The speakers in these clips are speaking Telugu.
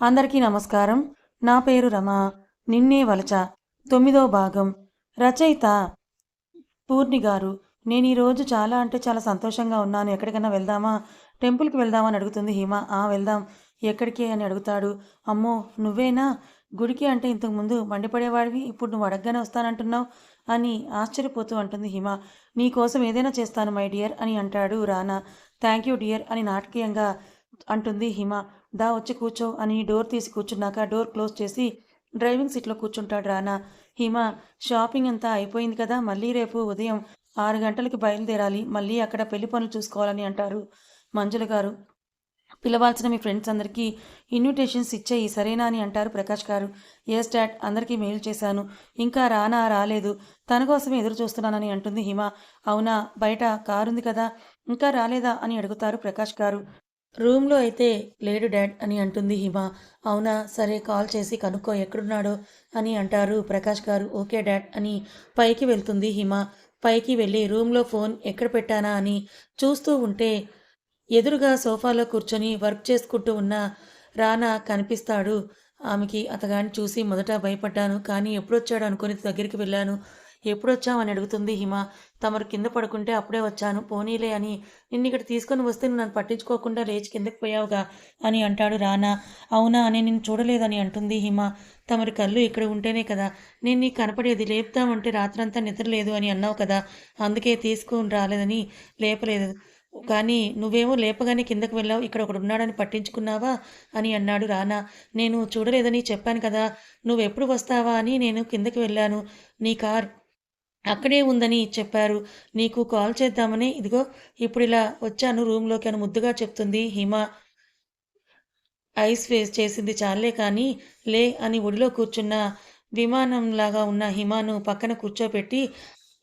అందరికీ నమస్కారం. నా పేరు రమ. నిన్నే వలచ తొమ్మిదో భాగం. రచయిత పూర్ణి గారు నేను ఈరోజు చాలా అంటే చాలా సంతోషంగా ఉన్నాను. ఎక్కడికైనా వెళ్దామా? టెంపుల్కి వెళ్దామా అని అడుగుతుంది హిమ. ఆ వెళ్దాం. ఎక్కడికి అని అడుగుతాడు. అమ్మో నువ్వేనా? గుడికి అంటే ఇంతకుముందు మండిపడేవాడివి ఇప్పుడు నువ్వు అడగగానే వస్తానంటున్నావు అని ఆశ్చర్యపోతూ అంటుంది హిమ. నీకోసం ఏదైనా చేస్తాను మై డియర్ అని అంటాడు రానా. థ్యాంక్ యూ డియర్ అని నాటకీయంగా అంటుంది హిమ. దా వచ్చి కూర్చో అని డోర్ తీసి కూర్చున్నాక డోర్ క్లోజ్ చేసి డ్రైవింగ్ సీట్లో కూర్చుంటాడు రానా. హిమ షాపింగ్ అంతా అయిపోయింది కదా మళ్ళీ రేపు ఉదయం ఆరు గంటలకి బయలుదేరాలి మళ్ళీ అక్కడ పెళ్ళి పనులు చూసుకోవాలని అంటారు మంజుల గారు. పిలవాల్సిన మీ ఫ్రెండ్స్ అందరికీ ఇన్విటేషన్స్ ఇచ్చేయి సరేనా అని అంటారు ప్రకాష్ గారు. ఎస్ డాడ్ అందరికీ మెయిల్ చేశాను. ఇంకా రానా రాలేదు. తన కోసమే ఎదురు చూస్తున్నానని అంటుంది హిమ. అవునా బయట కారుంది కదా ఇంకా రాలేదా అని అడుగుతారు ప్రకాష్ గారు. రూమ్లో అయితే లేడు డాడ్ అని అంటుంది హిమ. అవునా? సరే కాల్ చేసి కనుక్కో ఎక్కడున్నాడో అని అంటారు ప్రకాష్ గారు. ఓకే డాడ్ అని పైకి వెళ్తుంది హిమ. పైకి వెళ్ళి రూమ్లో ఫోన్ ఎక్కడ పెట్టానా అని చూస్తూ ఉంటే ఎదురుగా సోఫాలో కూర్చొని వర్క్ చేసుకుంటూ ఉన్న రానా కనిపిస్తాడు. ఆమెకి అతగాని చూసి మొదట భయపడ్డాను. కానీ ఎప్పుడొచ్చాడు అనుకుని దగ్గరికి వెళ్ళాను. ఎప్పుడొచ్చావని అని అడుగుతుంది హిమ. తమరు కింద పడుకుంటే అప్పుడే వచ్చాను. పోనీలే అని. నిన్ను ఇక్కడ తీసుకొని వస్తే నువ్వు నన్ను పట్టించుకోకుండా లేచి కిందకి పోయావుగా అని అంటాడు రానా. అవునా అని నేను చూడలేదని అంటుంది హిమ. తమరి కళ్ళు ఇక్కడ ఉంటేనే కదా. నేను నీకు కనపడేది లేపుతామంటే రాత్రంతా నిద్ర లేదు అని అన్నావు కదా. అందుకే తీసుకొని రాలేదని లేపలేదు. కానీ నువ్వేమో లేపగానే కిందకు వెళ్ళావు. ఇక్కడ ఒకడు ఉన్నాడని పట్టించుకున్నావా అని అన్నాడు రానా. నేను చూడలేదని చెప్పాను కదా. నువ్వు ఎప్పుడు వస్తావా అని నేను కిందకి వెళ్ళాను. నీ కార్ అక్కడే ఉందని చెప్పారు. నీకు కాల్ చేద్దామని. ఇదిగో ఇప్పుడు ఇలా వచ్చాను రూమ్లోకి అని ముద్దుగా చెప్తుంది హిమ. ఐస్ ఫేస్ చేసింది చాలే కానీ లే అని ఒడిలో కూర్చున్న విమానంలాగా ఉన్న హిమాను పక్కన కూర్చోబెట్టి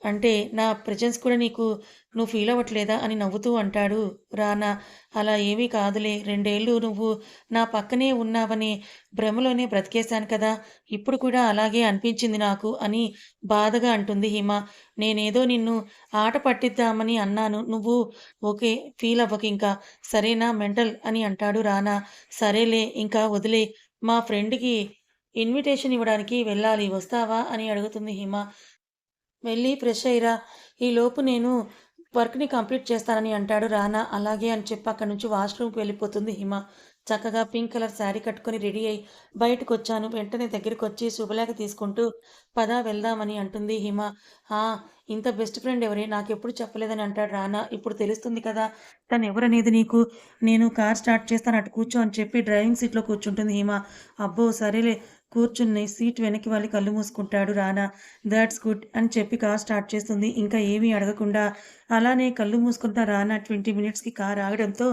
అంటే నా ప్రెజెన్స్ కూడా నీకు నువ్వు ఫీల్ అవ్వట్లేదా అని నవ్వుతూ అంటాడు రానా. అలా ఏమీ కాదులే రెండేళ్ళు నువ్వు నా పక్కనే ఉన్నావని భ్రమలోనే బ్రతికేశాను కదా. ఇప్పుడు కూడా అలాగే అనిపించింది నాకు అని బాధగా అంటుంది హిమ. నేనేదో నిన్ను ఆట పట్టిద్దామని అన్నాను. నువ్వు ఓకే ఫీల్ అవ్వకు ఇంకా. సరేనా మెంటల్ అని అంటాడు రానా. సరేలే ఇంకా వదిలే. మా ఫ్రెండ్కి ఇన్విటేషన్ ఇవ్వడానికి వెళ్ళాలి వస్తావా అని అడుగుతుంది హిమ. వెళ్ళి ఫ్రెష్ అయ్యిరా. ఈలోపు నేను వర్క్ని కంప్లీట్ చేస్తానని అంటాడు రానా. అలాగే అని చెప్పి అక్కడి నుంచి వాష్రూమ్కి వెళ్ళిపోతుంది హిమ. చక్కగా పింక్ కలర్ శారీ కట్టుకొని రెడీ అయి బయటకు వచ్చాను వెంటనే దగ్గరికి వచ్చి శుభలేఖ తీసుకుంటూ పదా వెళ్దామని అంటుంది హిమ. ఇంత బెస్ట్ ఫ్రెండ్ ఎవరే? నాకెప్పుడు చెప్పలేదని అంటాడు రానా. ఇప్పుడు తెలుస్తుంది కదా తను ఎవరనేది నీకు? నేను కార్ స్టార్ట్ చేస్తాను అటు కూర్చో అని చెప్పి డ్రైవింగ్ సీట్లో కూర్చుంటుంది హిమ. అబ్బో సరేలే కూర్చుని సీట్ వెనక్కి వాళ్ళు కళ్ళు మూసుకుంటాడు రానా దట్స్ గుడ్ అని చెప్పి కార్ స్టార్ట్ చేస్తుంది. ఇంకా ఏమీ అడగకుండా అలానే కళ్ళు మూసుకుంటా రానా ట్వంటీ మినిట్స్కి కార్ ఆగడంతో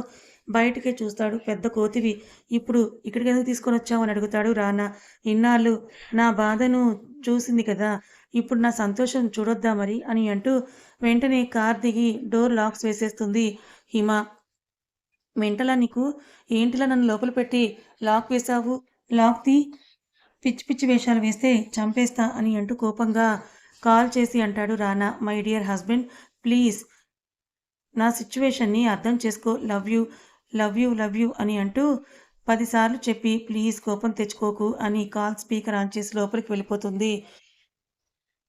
బయటకే చూస్తాడు పెద్ద కోతివి. ఇప్పుడు ఇక్కడికి ఎందుకు తీసుకొని వచ్చావు? అని అడుగుతాడు రానా. ఇన్నాళ్ళు నా బాధను చూసింది కదా ఇప్పుడు నా సంతోషం చూడొద్దా మరి? అని అంటూ వెంటనే కార్ దిగి డోర్ లాక్స్ వేసేస్తుంది హిమ. మెంటలా నీకు? ఏంటిలా నన్ను లోపల పెట్టి లాక్ వేసావు లాక్ తీ? పిచ్చి పిచ్చి వేషాలు వేస్తే చంపేస్తా అని అంటూ కోపంగా కాల్ చేసి అంటాడు Rana. My dear husband please నా సిచ్యువేషన్ని అర్థం చేసుకో. Love you love you love you అని అంటూ పదిసార్లు చెప్పి ప్లీజ్ కోపం తెచ్చుకోకు అని కాల్ స్పీకర్ ఆన్ చేసి లోపలికి వెళ్ళిపోతుంది.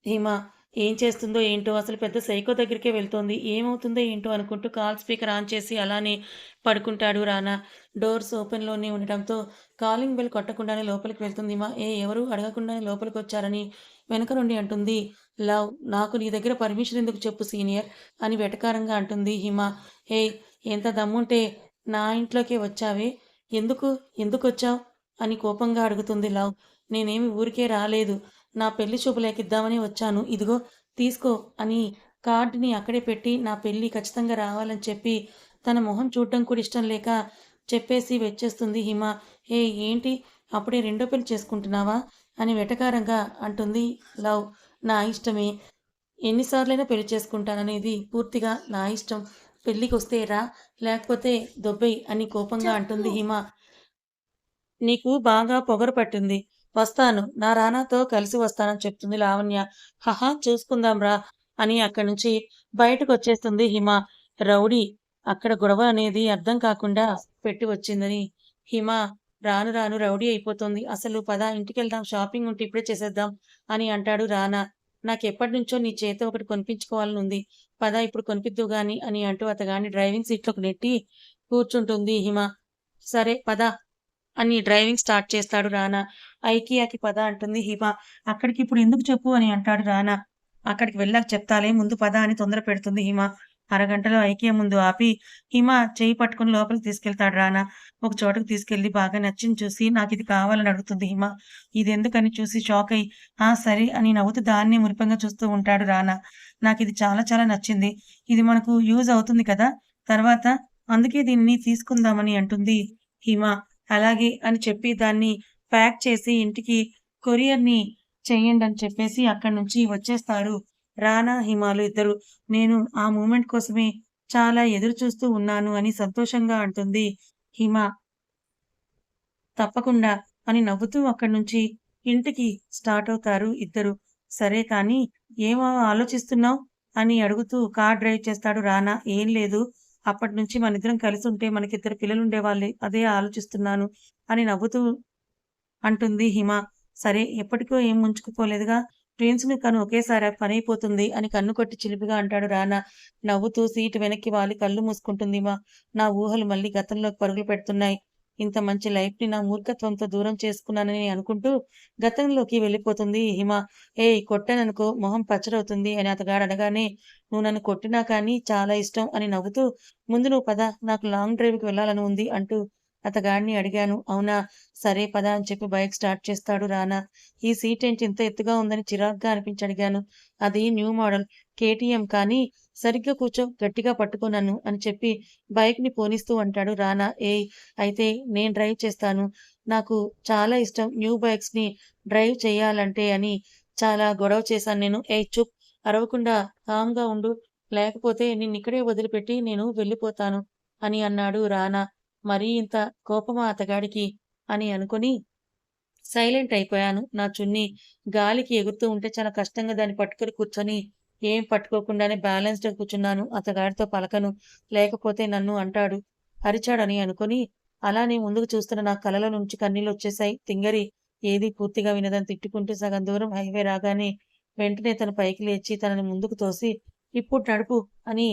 హిమ ఏం చేస్తుందో ఏంటో అసలు పెద్ద సైకో దగ్గరికే వెళ్తోంది. ఏమవుతుందో ఏంటో అనుకుంటూ కాల్ స్పీకర్ ఆన్ చేసి అలానే పడుకుంటాడు రానా. డోర్స్ ఓపెన్లోనే ఉండటంతో కాలింగ్ బెల్ కొట్టకుండానే లోపలికి వెళ్తుంది. మా ఏ ఎవరు? అడగకుండానే లోపలికి వచ్చారని వెనక నుండి అంటుంది. లవ్ నాకు నీ దగ్గర పర్మిషన్ ఎందుకు చెప్పు సీనియర్? అని వెటకారంగా అంటుంది హిమ. ఏ ఎంత దమ్ముంటే నా ఇంట్లోకే వచ్చావే. ఎందుకు? ఎందుకు వచ్చావు? అని కోపంగా అడుగుతుంది లవ్. నేనేమి ఊరికే రాలేదు. నా పెళ్ళి చూపులేకిద్దామని వచ్చాను. ఇదిగో తీసుకో అని కార్డుని అక్కడే పెట్టి నా పెళ్ళి ఖచ్చితంగా రావాలని చెప్పి తన మొహం చూడడం కూడా ఇష్టం లేక చెప్పేసి వచ్చేస్తుంది హిమ. ఏ ఏంటి? అప్పుడే రెండో పెళ్ళి చేసుకుంటున్నావా? అని వెటకారంగా అంటుంది లవ్. నా ఇష్టమే. ఎన్నిసార్లైనా పెళ్ళి చేసుకుంటాననేది పూర్తిగా నా ఇష్టం. పెళ్ళికి వస్తే రా లేకపోతే దొబ్బై అని కోపంగా అంటుంది హిమ. నీకు బాగా పొగరు పట్టింది. వస్తాను నా రానాతో కలిసి వస్తానని చెప్తుంది లావణ్య హహా చూసుకుందాం రా అని అక్కడి నుంచి బయటకు వచ్చేస్తుంది హిమ రౌడీ అక్కడ గొడవ అనేది అర్థం కాకుండా పెట్టి వచ్చిందని హిమ రాను రాను రౌడీ అయిపోతుంది అసలు పద ఇంటికెళ్దాం షాపింగ్ ఉంటే ఇప్పుడే చేసేద్దాం అని అంటాడు రానా. నాకెప్పటినుంచో నీ చేత ఒకటి కొనిపించుకోవాలని ఉంది పద ఇప్పుడు కొనిపిద్దు గాని అని అంటూ అతగాని డ్రైవింగ్ సీట్‌లోకి నెట్టి కూర్చుంటుంది హిమ. సరే పద అని డ్రైవింగ్ స్టార్ట్ చేస్తాడు రానా. ఐకియాకి పద అంటుంది హిమ. అక్కడికి ఇప్పుడు ఎందుకు చెప్పు అని అంటాడు రానా. అక్కడికి వెళ్ళాక చెప్తాలే ముందు పద అని తొందర పెడుతుంది హిమ. అరగంటలో ఐకియా ముందు ఆపి హిమ చేయి పట్టుకుని లోపలికి తీసుకెళ్తాడు రానా. ఒక చోటకి తీసుకెళ్ళి బాగా నచ్చింది చూసి నాకు ఇది కావాలని అడుగుతుంది హిమ. ఇది ఎందుకని చూసి షాక్ అయ్యి ఆ! సరే అని నవ్వుతూ దాన్ని మురిపంగా చూస్తూ ఉంటాడు రానా. నాకు ఇది చాలా చాలా నచ్చింది. ఇది మనకు యూజ్ అవుతుంది కదా! తర్వాత అందుకే దీన్ని తీసుకుందామని అంటుంది హిమ. అలాగే అని చెప్పి దాన్ని ప్యాక్ చేసి ఇంటికి కొరియర్‌ని చెయ్యండని చెప్పేసి అక్కడి నుంచి వచ్చేస్తారు రానా, హిమాలు ఇద్దరు. నేను ఆ మూమెంట్ కోసమే చాలా ఎదురు చూస్తూ ఉన్నాను అని సంతోషంగా అంటుంది హిమ. తప్పకుండా అని నవ్వుతూ అక్కడి నుంచి ఇంటికి స్టార్ట్ అవుతారు ఇద్దరు. సరే కానీ ఏమో ఆలోచిస్తున్నావు అని అడుగుతూ కార్ డ్రైవ్ చేస్తాడు రానా. ఏం లేదు. అప్పటి నుంచి మన ఇద్దరం కలిసి ఉంటే మనకిద్దరు పిల్లలుండేవాళ్ళే. అదే ఆలోచిస్తున్నాను అని నవ్వుతూ అంటుంది హిమ. సరే ఎప్పటికో ఏం ముంచుకుపోలేదుగా. ట్విన్స్‌ని కను ఒకేసారి పని అయిపోతుంది అని కన్ను కొట్టి చిలిపిగా అంటాడు రానా. నవ్వుతూ సీటు వెనక్కి వాలి కళ్ళు మూసుకుంటుంది మా నా ఊహలు మళ్ళీ గతంలోకి పరుగులు పెడుతున్నాయి. ఇంత మంచి లైఫ్‌ని నా మూర్ఖత్వంతో దూరం చేసుకున్నానని అనుకుంటూ గతంలోకి వెళ్ళిపోతుంది హిమ. ఏ కొట్టాననుకో మొహం పచ్చడవుతుంది అని అతగాడు అనగానే నువ్వు నన్ను కొట్టినా కానీ చాలా ఇష్టం అని నవ్వుతూ ముందు నువ్వు పద నాకు లాంగ్ డ్రైవ్‌కి వెళ్ళాలని ఉంది అంటూ అతగాడిని అడిగాను. అవునా! సరే పద అని చెప్పి బైక్ స్టార్ట్ చేస్తాడు రానా. ఈ సీటేంటి ఇంత ఎత్తుగా ఉందని చిరాగ్గా అనిపించి అడిగాను. అది న్యూ మోడల్ కేటీఎం కానీ సరిగ్గా కూర్చో గట్టిగా పట్టుకున్నాను అని చెప్పి బైక్‌ని పోనిస్తూ అంటాడు రానా. ఏ అయితే నేను డ్రైవ్ చేస్తాను. నాకు చాలా ఇష్టం న్యూ బైక్స్‌ని డ్రైవ్ చేయాలంటే అని చాలా గొడవ చేశాను నేను. ఏ చుప్ అరవకుండా కామ్‌గా ఉండు. లేకపోతే నిన్నిక్కడే వదిలిపెట్టి నేను వెళ్ళిపోతాను అని అన్నాడు రానా. మరీ ఇంత కోపమా అతగాడికి అని అనుకుని సైలెంట్ అయిపోయాను. నా చున్నీ గాలికి ఎగురుతూ ఉంటే చాలా కష్టంగా దాన్ని పట్టుకొని కూర్చొని ఏం పట్టుకోకుండానే బ్యాలెన్స్‌డ్‌గా కూర్చున్నాను. అతగాడితో పలకను. లేకపోతే నన్ను అంటాడు. అరిచాడని అనుకుని అలానే ముందుకు చూస్తున్న నా కలలో నుంచి కన్నీళ్ళు వచ్చేశాయి తింగరి ఏది పూర్తిగా వినదని తిట్టుకుంటూ సగం దూరం హైవే రాగానే వెంటనే తను పైకి లేచి తనని ముందుకు తోసి ఇప్పుడు నడుపు అని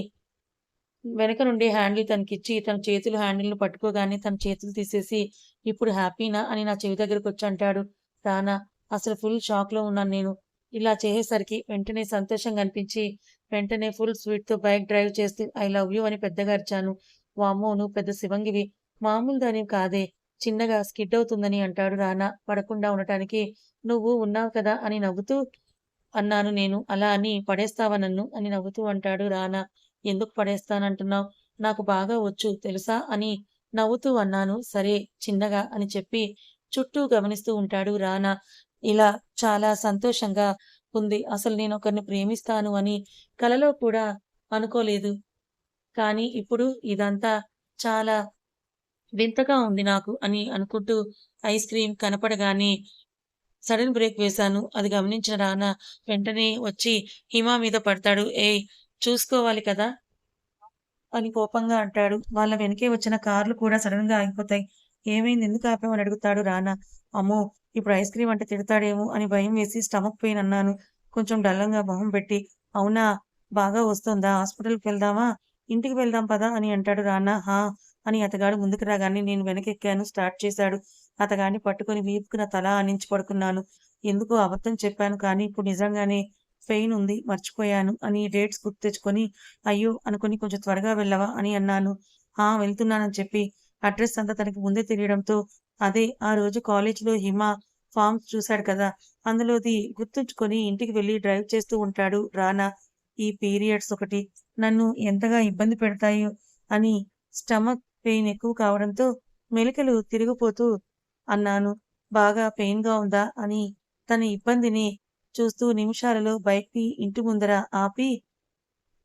వెనక నుండి హ్యాండిల్ తనకిచ్చి తన చేతులు హ్యాండిల్‌ను పట్టుకోగానే తన చేతులు తీసేసి ఇప్పుడు హ్యాపీనా అని నా చెవి దగ్గరకొచ్చి అంటాడు రానా. అసలు ఫుల్ షాక్‌లో ఉన్నాను నేను. ఇలా చేసేసరికి వెంటనే సంతోషంగా అనిపించి వెంటనే ఫుల్ స్వీట్తో బైక్ డ్రైవ్ చేస్తూ ఐ లవ్ యూ అని పెద్దగా అరిచాను. వామ్మో! నువ్వు పెద్ద శివంగివి. మామూలు దాని కాదే. చిన్నగా స్కిడ్ అవుతుందని అంటాడు రానా. పడకుండా ఉండటానికి నువ్వు ఉన్నావు కదా అని నవ్వుతూ అన్నాను నేను. అలా అని పడేస్తావా నన్ను అని నవ్వుతూ అంటాడు రానా. ఎందుకు పడేస్తానంటున్నావు నాకు బాగా వచ్చు తెలుసా అని నవ్వుతూ అన్నాను. సరే చిన్నగా అని చెప్పి చుట్టూ గమనిస్తూ ఉంటాడు రానా. ఇలా చాలా సంతోషంగా ఉంది. అసలు నేను ఒకరిని ప్రేమిస్తాను అని కలలో కూడా అనుకోలేదు. కానీ ఇప్పుడు ఇదంతా చాలా వింతగా ఉంది నాకు అని అనుకుంటూ ఐస్ క్రీమ్ కనపడగానే సడన్ బ్రేక్ వేశాను. అది గమనించిన రానా వెంటనే వచ్చి హిమ మీద పడతాడు. ఏయ్! చూసుకోవాలి కదా! అని కోపంగా అంటాడు. వాళ్ళ వెనకే వచ్చిన కార్లు కూడా సడన్గా ఆగిపోతాయి. ఏమైంది? ఎందుకు ఆపామని అని అడుగుతాడు రానా. అమ్మో! ఇప్పుడు ఐస్ క్రీమ్ అంటే తిడతాడేమో అని భయం వేసి స్టమక్ పెయిన్ అన్నాను. కొంచెం డల్లంగా మొహం పెట్టి. అవునా! బాగా వస్తుందా హాస్పిటల్‌కి వెళ్దామా? ఇంటికి వెళ్దాం పదా అని అంటాడు రానా. హా! అని అతగాడు ముందుకు రాగానే నేను వెనకెక్కాను. స్టార్ట్ చేశాడు. అతగాడిని పట్టుకొని వీపుకున్న తల ఆనించి పడుకున్నాను. ఎందుకో అబద్ధం చెప్పాను కానీ ఇప్పుడు నిజంగానే పెయిన్ ఉంది. మర్చిపోయాను అని డేట్స్ గుర్తు తెచ్చుకొని అయ్యో! అనుకుని కొంచెం త్వరగా వెళ్ళవా? అని అన్నాను. ఆ! వెళ్తున్నానని చెప్పి అడ్రస్ అంతా తనకి ముందే తెలియడంతో అదే ఆ రోజు కాలేజీలో హిమ ఫార్మ్స్ చూశాడు కదా! అందులోది గుర్తుంచుకొని ఇంటికి వెళ్ళి డ్రైవ్ చేస్తూ ఉంటాడు రానా. ఈ పీరియడ్స్ ఒకటి నన్ను ఎంతగా ఇబ్బంది పెడతాయో అని స్టమక్ పెయిన్ ఎక్కువ కావడంతో మెలికలు తిరిగిపోతూ అన్నాను. బాగా పెయిన్‌గా ఉందా? అని తన ఇబ్బందిని చూస్తూ నిమిషాలలో బైక్‌ని ఇంటి ముందర ఆపి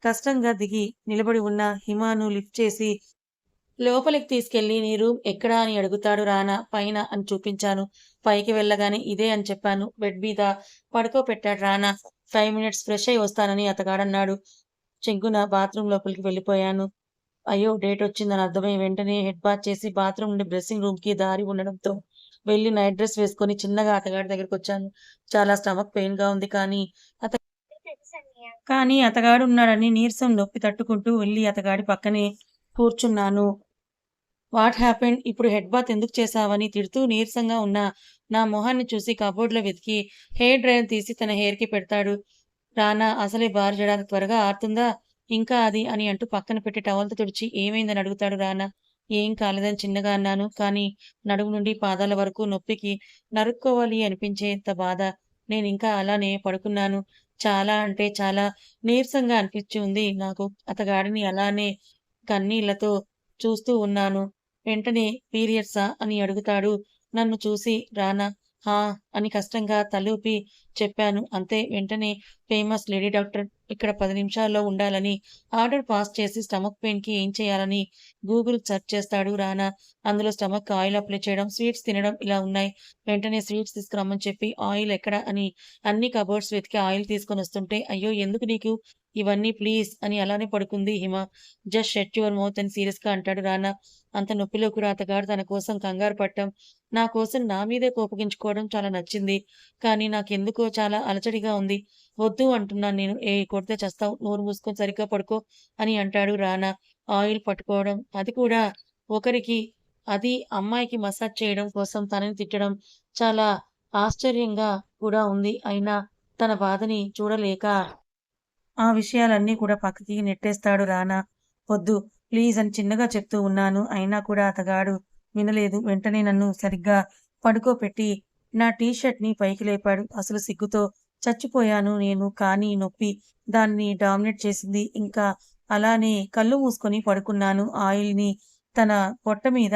కష్టంగా దిగి నిలబడి ఉన్న హిమాను లిఫ్ట్ చేసి లోపలికి తీసుకెళ్ళి నీ రూమ్ ఎక్కడా అని అడుగుతాడు రానా. పైన అని చూపించాను. పైకి వెళ్ళగానే ఇదే అని చెప్పాను. బెడ్ మీద పడుకోబెట్టాడు రానా. ఫైవ్ మినిట్స్ ఫ్రెష్ అయి వస్తానని అతగాడన్నాడు. చెంగున బాత్రూమ్ లోపలికి వెళ్ళిపోయాను. అయ్యో! డేట్ వచ్చిందని అర్థమై వెంటనే హెడ్ బాత్ చేసి బాత్రూమ్ నుండి డ్రెస్సింగ్ రూమ్‌కి దారి ఉండడంతో వెళ్ళి నైట్ డ్రెస్ వేసుకొని చిన్నగా అతగాడి దగ్గరికి వచ్చాను చాలా స్టమక్ పెయిన్‌గా ఉంది కానీ అత కానీ అతగాడున్నాడని నీరసం నొప్పి తట్టుకుంటూ వెళ్ళి అతగాడి పక్కనే కూర్చున్నాను. What happened? ఇప్పుడు హెడ్ బాత్ ఎందుకు చేశావని తిడుతూ నీరసంగా ఉన్న నా మొహాన్ని చూసి కబోర్డ్‌లో వెతికి హెయిర్ డ్రైయర్ తీసి తన హెయిర్‌కి పెడతాడు. రానా అసలే బార్ చేయడానికి త్వరగా ఆరుతుందా ఇంకా అది అని అంటూ పక్కన పెట్టి టవల్‌తో తుడిచి ఏమైందని అడుగుతాడు రానా. ఏం కాలేదని చిన్నగా అన్నాను. కానీ నడుము నుండి పాదాల వరకు నొప్పికి నరుక్కోవాలి అనిపించేంత బాధ. నేను ఇంకా అలానే పడుకున్నాను. చాలా అంటే చాలా నీరసంగా అనిపించి ఉంది నాకు. అతగాడిని అలానే కన్నీళ్ళతో చూస్తూ ఉన్నాను. వెంటనే పీరియడ్సా? అని అడుగుతాడు. నన్ను చూసి రానా హా! అని కష్టంగా తలూపి చెప్పాను. అంతే. వెంటనే ఫేమస్ లేడీ డాక్టర్ ఇక్కడ పది నిమిషాల్లో ఉండాలని ఆర్డర్ పాస్ చేసి స్టమక్ పెయిన్‌కి ఏం చేయాలని గూగుల్ సెర్చ్ చేస్తాడు రానా. అందులో స్టమక్ ఆయిల్ అప్లై చేయడం, స్వీట్స్ తినడం ఇలా ఉన్నాయి. వెంటనే స్వీట్స్ తీసుకురమ్మని చెప్పి ఆయిల్ ఎక్కడ అని అన్ని కబోర్డ్స్ వెతికి ఆయిల్ తీసుకొని వస్తుంటే అయ్యో! ఎందుకు నీకు ఇవన్నీ ప్లీజ్ అని అలానే పడుకుంది Hima. Just shut your mouth అని సీరియస్‌గా అంటాడు రానా. అంత నొప్పిలో కూడా అతగాడు తన కోసం కంగారు పట్టడం నా కోసం నా మీదే కోపగించుకోవడం చాలా నచ్చింది. కానీ నాకెందుకో చాలా అలచడిగా ఉంది. వద్దు అంటున్నాను నేను. ఏ కొడితే చస్తావు. నోరు మూసుకొని సరిగ్గా పడుకో అని అంటాడు రానా. ఆయిల్ పట్టుకోవడం, అది కూడా ఒకరికి అది అమ్మాయికి మసాజ్ చేయడం కోసం తనని తిట్టడం చాలా ఆశ్చర్యంగా కూడా ఉంది. అయినా తన బాధని చూడలేక ఆ విషయాలన్నీ కూడా పక్కకి నెట్టేస్తాడు రానా. వద్దు ప్లీజ్ అని చిన్నగా చెప్తూ ఉన్నాను. అయినా కూడా అతగాడు వినలేదు. వెంటనే నన్ను సరిగ్గా పడుకోపెట్టి నా టీ షర్ట్‌ని పైకి లేపాడు. అసలు సిగ్గుతో చచ్చిపోయాను నేను. కానీ నొప్పి దాన్ని డామినేట్ చేసింది. ఇంకా అలానే కళ్ళు మూసుకొని పడుకున్నాను. ఆయిల్‌ని తన పొట్ట మీద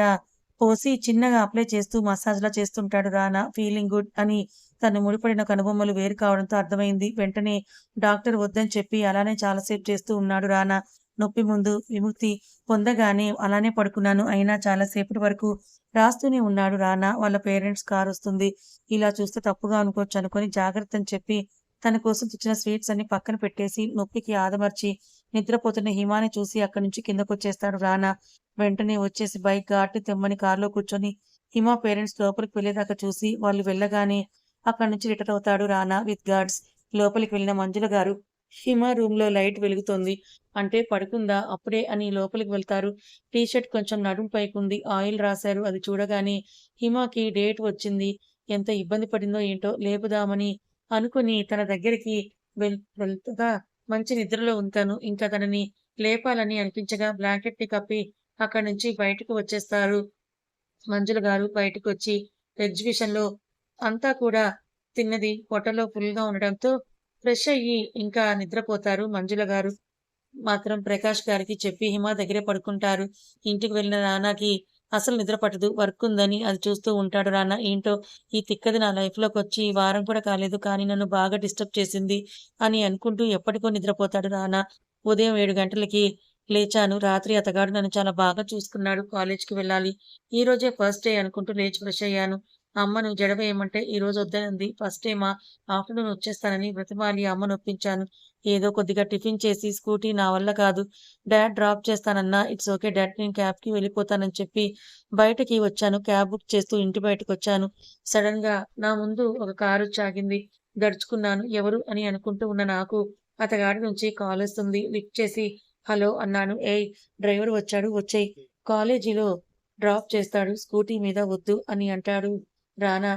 పోసి చిన్నగా అప్లై చేస్తూ మసాజ్‌లా చేస్తుంటాడు రానా. ఫీలింగ్ గుడ్ అని తను ముడిపడిన కనుబొమ్మలు వేరు కావడంతో అర్థమైంది. వెంటనే డాక్టర్ వద్దని చెప్పి అలానే చాలాసేపు చేస్తూ ఉన్నాడు రానా. నొప్పి ముందు విముక్తి పొందగానే అలానే పడుకున్నాను. అయినా చాలా సేపటి వరకు రాస్తూనే ఉన్నాడు రానా. వాళ్ళ పేరెంట్స్ కారొస్తుంది. ఇలా చూస్తే తప్పుగా అనుకోవచ్చు అనుకుని జాగ్రత్తని చెప్పి తన కోసం తెచ్చిన స్వీట్స్ అన్ని పక్కన పెట్టేసి నొప్పికి ఆదమర్చి నిద్రపోతున్న హిమాని చూసి అక్కడి నుంచి కిందకొచ్చేస్తాడు రానా. వెంటనే వచ్చేసి బైక్ గాటి తెమ్మని కారులో కూర్చొని హిమా పేరెంట్స్ లోపలికి వెళ్ళేదాకా చూసి వాళ్ళు వెళ్ళగానే అక్కడి నుంచి రిటర్న్ అవుతాడు రానా విత్ గార్డ్స్. లోపలికి వెళ్ళిన మంజుల గారు హిమ రూమ్‌లో లైట్ వెలుగుతోంది. అంటే పడుకుందా అప్పుడే అని లోపలికి వెళ్తారు. టీషర్ట్ కొంచెం నడుం పైకుంది. ఆయిల్ రాశారు. అది చూడగానే హిమకి డేట్ వచ్చింది. ఎంత ఇబ్బంది పడిందో ఏంటో లేపుదామని అనుకుని తన దగ్గరికి వెల్ వెళ్తగా మంచి నిద్రలో ఉంటాను. ఇంకా తనని లేపాలని అనిపించగా బ్లాంకెట్‌ని కప్పి అక్కడి నుంచి బయటకు వచ్చేస్తారు. మంజుల గారు బయటకు బయటకొచ్చి ఎగ్జిబిషన్‌లో అంతా కూడా తిన్నది పొట్టలో ఫుల్‌గా ఉండడంతో ఫ్రెష్ అయ్యి ఇంకా నిద్రపోతారు. మంజుల గారు మాత్రం ప్రకాష్ గారికి చెప్పి హిమ దగ్గరే పడుకుంటారు. ఇంటికి వెళ్ళిన రానాకి అసలు నిద్ర పట్టదు. వర్క్ ఉందని అది చూస్తూ ఉంటాడు రానా. ఏంటో ఈ తిక్కది నా లైఫ్లోకి వచ్చి వారం కూడా కాలేదు. కానీ నన్ను బాగా డిస్టర్బ్ చేసింది అని అనుకుంటూ ఎప్పటికో నిద్రపోతాడు రానా. ఉదయం ఏడు గంటలకి లేచాను. రాత్రి అతగాడు నన్ను చాలా బాగా చూసుకున్నాడు. కాలేజ్‌కి వెళ్ళాలి. ఈరోజే ఫస్ట్ డే అనుకుంటూ లేచి ఫ్రెష్ అయ్యాను. అమ్మను జడ వేయమంటే రోజు వద్దనంది. First డేమా afternoon వచ్చేస్తానని బ్రతిమాలి అమ్మనొప్పించాను. ఏదో కొద్దిగా టిఫిన్ చేసి స్కూటీ నా వల్ల కాదు. డాడ్ డ్రాప్ చేస్తానన్నా ఇట్స్ ఓకే డాడ్ నేను క్యాబ్‌కి వెళ్ళిపోతానని చెప్పి బయటకి వచ్చాను. క్యాబ్ బుక్ చేస్తూ ఇంటి బయటకు వచ్చాను సడన్గా నా ముందు ఒక కారు చాగింది గడుచుకున్నాను ఎవరు అని అనుకుంటూ ఉన్న నాకు అతగాడి నుంచి కాల్ వస్తుంది లిఫ్ట్ చేసి హలో అన్నాను. ఏయ్! డ్రైవర్ వచ్చాడు వచ్చేయ్ కాలేజీలో డ్రాప్ చేస్తాడు. స్కూటీ మీద వద్దు అని అంటాడు రానా.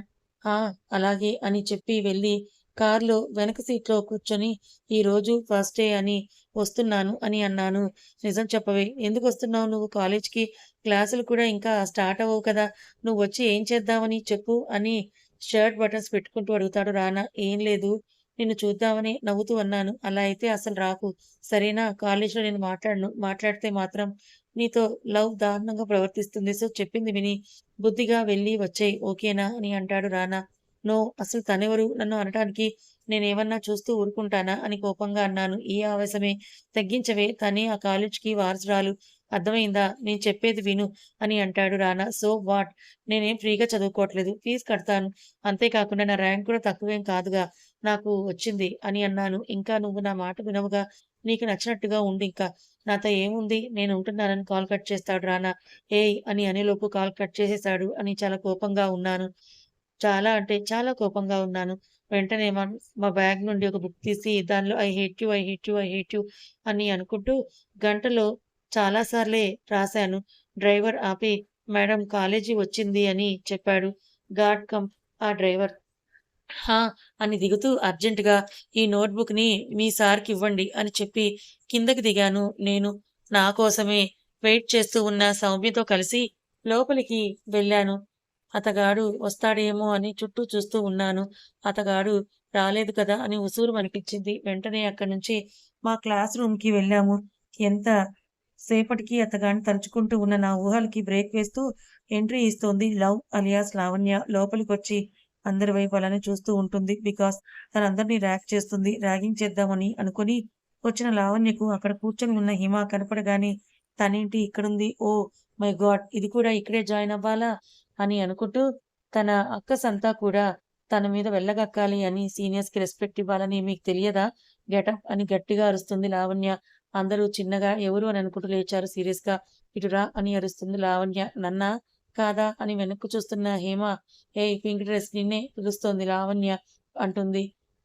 ఆ! అలాగే అని చెప్పి వెళ్ళి కార్‌లో వెనక సీట్‌లో కూర్చొని ఈరోజు ఫస్ట్ డే అని వస్తున్నాను అని అన్నాను. నిజం చెప్పవే ఎందుకు వస్తున్నావు నువ్వు కాలేజ్‌కి? క్లాసులు కూడా ఇంకా స్టార్ట్ అవ్వవు కదా! నువ్వు వచ్చి ఏం చేద్దామని చెప్పు అని షర్ట్ బటన్స్ పెట్టుకుంటూ అడుగుతాడు రానా. ఏం లేదు. నిన్ను చూద్దామని నవ్వుతూ అన్నాను. అలా అయితే అసలు రాకు. సరేనా? కాలేజ్‌లో నేను మాట్లాడను. మాట్లాడితే మాత్రం నీతో లవ్ దారుణంగా ప్రవర్తిస్తుంది. సో చెప్పింది విని బుద్ధిగా వెళ్ళి వచ్చాయి ఓకేనా? అని అంటాడు రానా. నో. అసలు తనెవరు నన్ను అనటానికి? నేనేమన్నా చూస్తూ ఊరుకుంటానా? అని కోపంగా అన్నాను. ఈ ఆవేశమే తగ్గించవే. తనే ఆ కాలేజ్‌కి వారసురాలు. అర్థమైందా? నేను చెప్పేది విను అని అంటాడు రానా. So what? నేనేం ఫ్రీగా చదువుకోవట్లేదు. ఫీజు కడతాను. అంతే కాకుండా నా ర్యాంక్ కూడా తక్కువేం కాదుగా నాకు వచ్చింది అని అన్నాను. ఇంకా నువ్వు నా మాట వినవుగా నీకు నచ్చినట్టుగా ఉండు ఇంకా. నాతో ఏముంది నేను ఉంటున్నానని కాల్ కట్ చేస్తాడు రానా. ఏయ్! అని అనేలోపు కాల్ కట్ చేసేశాడు అని చాలా కోపంగా ఉన్నాను. చాలా అంటే చాలా కోపంగా ఉన్నాను. వెంటనే మా మా బ్యాగ్ నుండి ఒక బుక్ తీసి దానిలో I hate you, I hate you, I hate you అని అనుకుంటూ గంటలో చాలా సార్లే రాశాను. డ్రైవర్ ఆపి మేడం కాలేజీ వచ్చింది అని చెప్పాడు. గాడ్ కమ్ ఆ డ్రైవర్. హా! అని దిగుతూ అర్జెంటుగా ఈ నోట్‌బుక్‌ని మీ సార్కి ఇవ్వండి అని చెప్పి కిందకి దిగాను నేను. నా కోసమే వెయిట్ చేస్తూ ఉన్న సౌమ్యతో కలిసి లోపలికి వెళ్ళాను. అతగాడు వస్తాడేమో అని చుట్టూ చూస్తూ ఉన్నాను. అతగాడు రాలేదు కదా అని ఉసూరుమనిపించింది. వెంటనే అక్కడి నుంచి మా క్లాస్ రూమ్‌కి వెళ్ళాము. ఎంత సేపటికి అతగాన్ని తలుచుకుంటూ ఉన్న నా ఊహలకి బ్రేక్ వేస్తూ ఎంట్రీ ఇస్తోంది లవ్ అలియాస్ లావణ్య. లోపలికొచ్చి అందరి వైపు అలానే చూస్తూ ఉంటుంది. బికాస్ తనందరిని ర్యాగ్ చేస్తుంది. ర్యాగింగ్ చేద్దామని అనుకుని వచ్చిన లావణ్యకు అక్కడ కూర్చొని ఉన్న హిమ కనపడగానే తనేంటి ఇక్కడుంది? Oh my God! ఇది కూడా ఇక్కడే జాయిన్ అవ్వాలా? అని అనుకుంటూ తన అక్కసంతా కూడా తన మీద వెళ్ళగక్కాలి అని సీనియర్స్‌కి రెస్పెక్ట్ ఇవ్వాలని మీకు తెలియదా? గెటప్ అని గట్టిగా అరుస్తుంది లావణ్య. అందరూ చిన్నగా ఎవరు అని అనుకుంటూ లేచారు సీరియస్‌గా. గా ఇటురా అని అరుస్తుంది లావణ్య. నన్నా? కాదా? అని వెనక్కు చూస్తున్న హేమ హే పింక్ డ్రెస్ నిన్నే పిలుస్తోంది లావణ్య అంటుంది.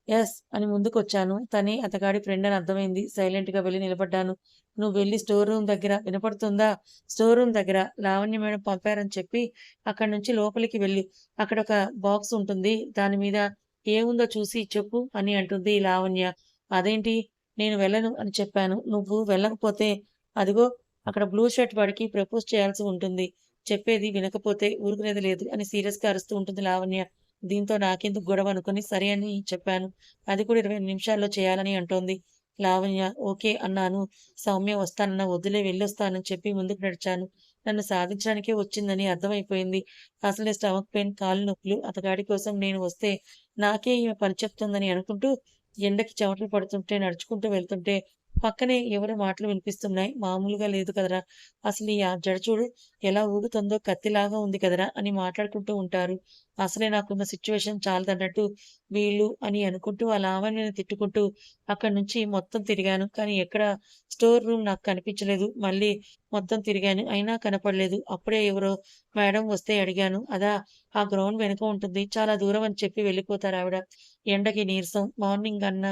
ఎస్ అని ముందుకొచ్చాను. తనే అతగాడి ఫ్రెండ్ అని అర్థమైంది. సైలెంట్‌గా వెళ్ళి నిలబడ్డాను. నువ్వు వెళ్ళి స్టోర్ రూమ్ దగ్గర వినపడుతుందా? స్టోర్ రూమ్ దగ్గర లావణ్య మేడం పంపారని చెప్పి అక్కడి నుంచి లోపలికి వెళ్ళి అక్కడ ఒక బాక్స్ ఉంటుంది. దాని మీద ఏముందో చూసి చెప్పు అని అంటుంది లావణ్య. అదేంటి? నేను వెళ్ళను అని చెప్పాను. నువ్వు వెళ్ళకపోతే అదిగో అక్కడ బ్లూ షర్ట్ వాడికి ప్రపోజ్ చేయాల్సి ఉంటుంది. చెప్పేది వినకపోతే ఊరుకునేది లేదు అని సీరియస్‌గా అరుస్తూ ఉంటుంది లావణ్య. దీంతో నాకెందుకు గొడవ అనుకుని సరే అని చెప్పాను. అది కూడా 20 నిమిషాల్లో చేయాలని అంటోంది. లావణ్య ఓకే అన్నాను. సౌమ్య వస్తానన్న వద్దులే వెళ్ళొస్తానని చెప్పి ముందుకు నడిచాను. నన్ను సాధించడానికే వచ్చిందని అర్థమైపోయింది. అసలే స్టమక్ పెయిన్, కాలు నొప్పులు. అతగాడి కోసం నేను వస్తే నాకే ఈమె పని చెప్తుందని అనుకుంటూ ఎండకి చెమటలు పడుతుంటే నడుచుకుంటూ వెళ్తుంటే పక్కనే ఎవరి మాటలు వినిపిస్తున్నాయి. మామూలుగా లేదు కదరా! అసలు ఈ జడ చూడు ఎలా ఊగుతుందో కత్తిలాగా ఉంది కదరా! అని మాట్లాడుకుంటూ ఉంటారు. అసలే నాకున్న సిచ్యువేషన్ చాలదన్నట్టు వీళ్ళు అని అనుకుంటూ వాళ్ళ ఆమెను తిట్టుకుంటూ అక్కడి నుంచి మొత్తం తిరిగాను. కానీ ఎక్కడ స్టోర్ రూమ్ నాకు కనిపించలేదు. మళ్ళీ మొత్తం తిరిగాను. అయినా కనపడలేదు. అప్పుడే ఎవరో మేడం వస్తే అడిగాను. అదా ఆ గ్రౌండ్ వెనుక ఉంటుంది. చాలా దూరం అని చెప్పి వెళ్ళిపోతారు ఆవిడ ఎండకి నీరసం. మార్నింగ్ అన్న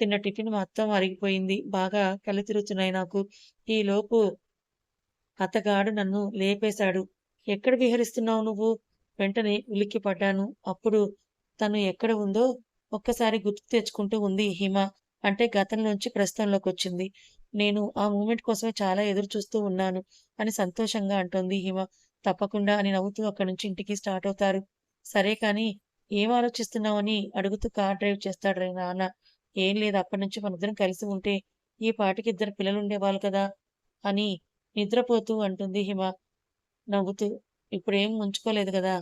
తిన్న టిఫిన్ మొత్తం అరిగిపోయింది. బాగా కళ్ళు తిరుగుతున్నాయి నాకు. ఈలోపు అతగాడు నన్ను లేపేశాడు. ఎక్కడ విహరిస్తున్నావు నువ్వు? వెంటనే ఉలిక్కిపడ్డాను. అప్పుడు తను ఎక్కడ ఉందో ఒక్కసారి గుర్తు తెచ్చుకుంటూ ఉంది హిమ. అంటే గతంలోంచి ప్రస్తుతంలోకొచ్చింది. నేను ఆ మూమెంట్ కోసమే చాలా ఎదురు చూస్తూ ఉన్నాను అని సంతోషంగా అంటోంది హిమ. తప్పకుండా అని నవ్వుతూ అక్కడి నుంచి ఇంటికి స్టార్ట్ అవుతారు. సరే కానీ ఏం ఆలోచిస్తున్నావని అడుగుతూ కార్ డ్రైవ్ చేస్తాడు రే నాన్న. ఏం లేదు అప్పటి నుంచి మనిద్దరం కలిసి ఉంటే ఈ పాటికి ఇద్దరు పిల్లలుండేవాళ్ళు కదా! అని నిద్రపోతూ అంటుంది హిమ నవ్వుతూ. ఇప్పుడేం ఉంచుకోలేదు కదా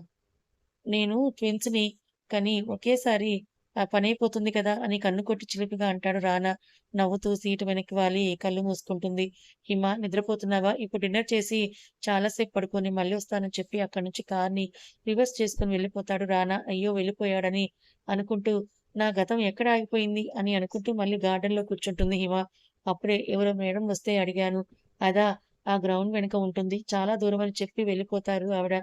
నేను ట్విన్స్‌ని కానీ ఒకేసారి ఆ అయిపోతుంది కదా! అని కన్ను కొట్టి చిలిపిగా అంటాడు రానా. నవ్వుతూ సీటు వెనక్కి వాలి కళ్ళు మూసుకుంటుంది. హిమ నిద్రపోతున్నావా? ఇప్పుడు డిన్నర్ చేసి చాలాసేపు పడుకొని మళ్ళీ వస్తానని చెప్పి అక్కడి నుంచి కార్‌ని రివర్స్ చేసుకుని వెళ్ళిపోతాడు రానా. అయ్యో! వెళ్ళిపోయాడని అనుకుంటూ నా గతం ఎక్కడ ఆగిపోయింది అని అనుకుంటూ మళ్ళీ గార్డెన్‌లో కూర్చుంటుంది హిమ. అప్పుడే ఎవరో మేడం వస్తే అడిగాను. అదా! ఆ గ్రౌండ్ వెనుక ఉంటుంది. చాలా దూరం అని చెప్పి వెళ్ళిపోతారు ఆవిడ.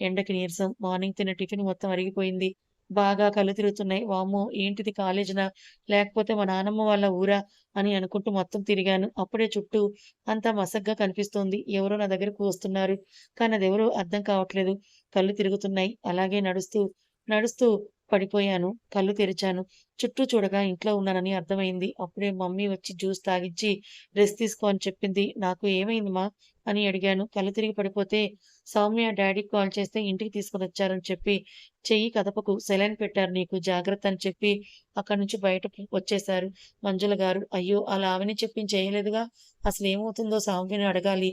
ఎండకి నీరసం. మార్నింగ్ తిన్న టిఫిన్ మొత్తం అరిగిపోయింది. బాగా కళ్ళు తిరుగుతున్నాయి. వామ్మో! ఏంటిది కాలేజీనా? లేకపోతే మా నానమ్మ వాళ్ళ ఊరా? అని అనుకుంటూ మొత్తం తిరిగాను. అప్పుడే చుట్టూ అంతా మసగ్గా కనిపిస్తోంది. ఎవరో నా దగ్గరకు వస్తున్నారు. కానీ అదెవరో అర్థం కావట్లేదు. కళ్ళు తిరుగుతున్నాయి. అలాగే నడుస్తూ, నడుస్తూ పడిపోయాను. కళ్ళు తెరిచాను. చుట్టూ చూడగా ఇంట్లో ఉన్నానని అర్థమైంది. అప్పుడే మమ్మీ వచ్చి జ్యూస్ తాగిచ్చి రెస్ట్ తీసుకో అని చెప్పింది. నాకు ఏమైంది మా? అని అడిగాను. కళ్ళు తిరిగి పడిపోతే సౌమ్య డాడీకి కాల్ చేస్తే ఇంటికి తీసుకొనొచ్చారని చెప్పి చెయ్యి కదపకు సెలైన్ పెట్టారు నీకు జాగ్రత్త అని చెప్పి అక్కడి నుంచి బయట వచ్చేశారు మంజుల గారు. అయ్యో! అలా ఆమెని చెప్పి చేయలేదుగా! అసలేమవుతుందో సౌమ్యని అడగాలి.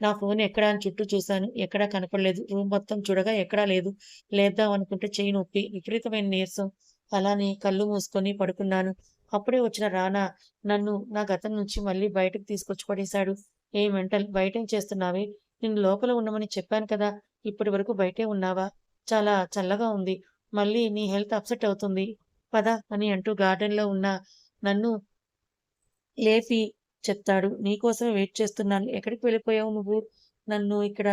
నా ఫోన్ ఎక్కడా అని చుట్టూ చూశాను. ఎక్కడా కనపడలేదు. రూమ్ మొత్తం చూడగా ఎక్కడా లేదు. లేద్దాం అనుకుంటే చెయ్యి నొప్పి, విపరీతమైన నీరసం. అలానే కళ్ళు మూసుకొని పడుకున్నాను. అప్పుడే వచ్చిన రానా నన్ను నా గతం నుంచి మళ్ళీ బయటకు తీసుకొచ్చి పడేశాడు. ఏ మెంటల్ బయటేం చేస్తున్నావే? నిన్ను లోపల ఉండమని చెప్పాను కదా! ఇప్పటి వరకు బయటే ఉన్నావా? చాలా చల్లగా ఉంది. మళ్ళీ నీ హెల్త్ అప్సెట్ అవుతుంది. పద అని అంటూ గార్డెన్‌లో ఉన్న నన్ను లేపి చెప్తాడు. "నీకోసమే వెయిట్ చేస్తున్నాను. ఎక్కడికి వెళ్ళిపోయావు నువ్వు? నన్ను ఇక్కడ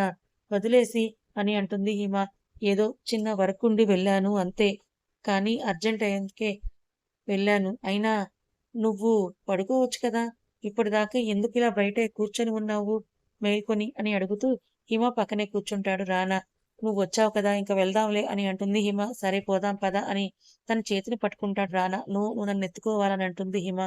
వదిలేసి" అని అంటుంది హిమ. "ఏదో చిన్న వర్కుండి వెళ్ళాను అంతే. కానీ అర్జెంట్ అయ్యేందుకే వెళ్ళాను. అయినా నువ్వు పడుకోవచ్చు కదా! ఇప్పటిదాకా ఇలా బయటే కూర్చొని ఉన్నావు మేల్కొని" అని అడుగుతూ హిమ పక్కనే కూర్చుంటాడు రానా. నువ్వు వచ్చావు కదా! ఇంకా వెళ్దాంలే" అని అంటుంది హిమ. "సరే పోదాం పద" అని తన చేతిని పట్టుకుంటాడు రానా. నువ్వు నన్ను ఎత్తుకోవాలని అంటుంది హిమ.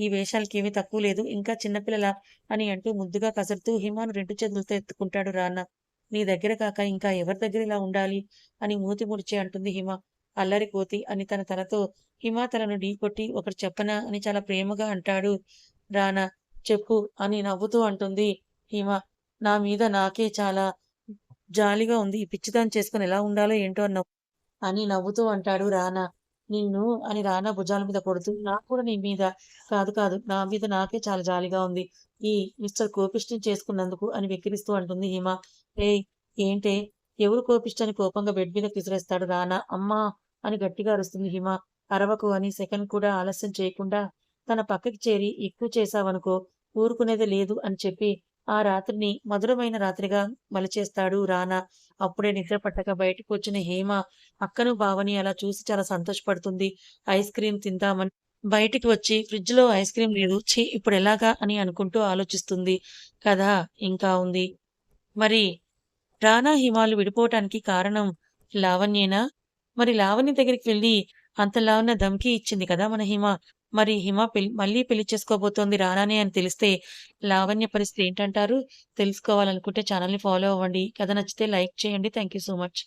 "ఈ వేషాలకేమీ తక్కువ లేదు. ఇంకా చిన్నపిల్లల అని అంటూ ముద్దుగా కసురుతూ హిమను రెండు చేతులతో ఎత్తుకుంటాడు రానా. "నీ దగ్గర కాక ఇంకా ఎవరి దగ్గర ఇలా ఉండాలి" అని మూతి ముడిచి అంటుంది హిమ. "అల్లరి కోతి" అని తన తలతో హిమ తలను ఢీకొట్టి "ఒకటి చెప్పనా" అని చాలా ప్రేమగా అంటాడు రానా. "చెప్పు" అని నవ్వుతూ అంటుంది హిమ. "నా మీద నాకే చాలా జాలిగా ఉంది. ఈ పిచ్చిదాన్ని చేసుకొని ఎలా ఉండాలో ఏంటో నవ్ అని నవ్వుతూ అంటాడు రానా. "నిన్ను" అని రానా భుజాల మీద కొడుతూ "నాకు కూడా నీ మీద కాదు కాదు నా మీద నాకే చాలా జాలిగా ఉంది. ఈ మిస్టర్ కోపిష్టం చేసుకున్నందుకు" అని వెక్కిరిస్తూ అంటుంది హిమ. ఏ ఏంటే? ఎవరు కోపిష్టని కోపంగా బెడ్ మీద విసిరేస్తాడు రానా. "అమ్మా!" అని గట్టిగా అరుస్తుంది హిమ. "అరవకు" అని సెకండ్ కూడా ఆలస్యం చేయకుండా తన పక్కకి చేరి "ఎక్కువ చేశావనుకో ఊరుకునేది లేదు" అని చెప్పి ఆ రాత్రిని మధురమైన రాత్రిగా మలిచేస్తాడు రానా. అప్పుడే నిద్ర పట్టక బయటకు వచ్చిన హేమ అక్కను, బావని అలా చూసి చాలా సంతోషపడుతుంది. ఐస్ క్రీమ్ తిందామని బయటికి వచ్చి ఫ్రిడ్జ్‌లో ఐస్ క్రీమ్ లేదు. ఛీ! ఇప్పుడెలాగా అని అనుకుంటూ ఆలోచిస్తుంది. కదా ఇంకా ఉంది. మరి రానా, హిమాలు విడిపోవటానికి కారణం లావణ్యేనా? మరి లావణ్య దగ్గరికి వెళ్ళి అంతలా ఉన్న ధమ్కి ఇచ్చింది కదా మన హిమ. మరి హిమ పెళ్ మళ్ళీ పెళ్ళి చేసుకోబోతోంది రానానే అని తెలిస్తే లావణ్య పరిస్థితి ఏంటంటారు? తెలుసుకోవాలనుకుంటే ఛానల్ని ఫాలో అవ్వండి. కథ నచ్చితే లైక్ చేయండి. Thank you so much.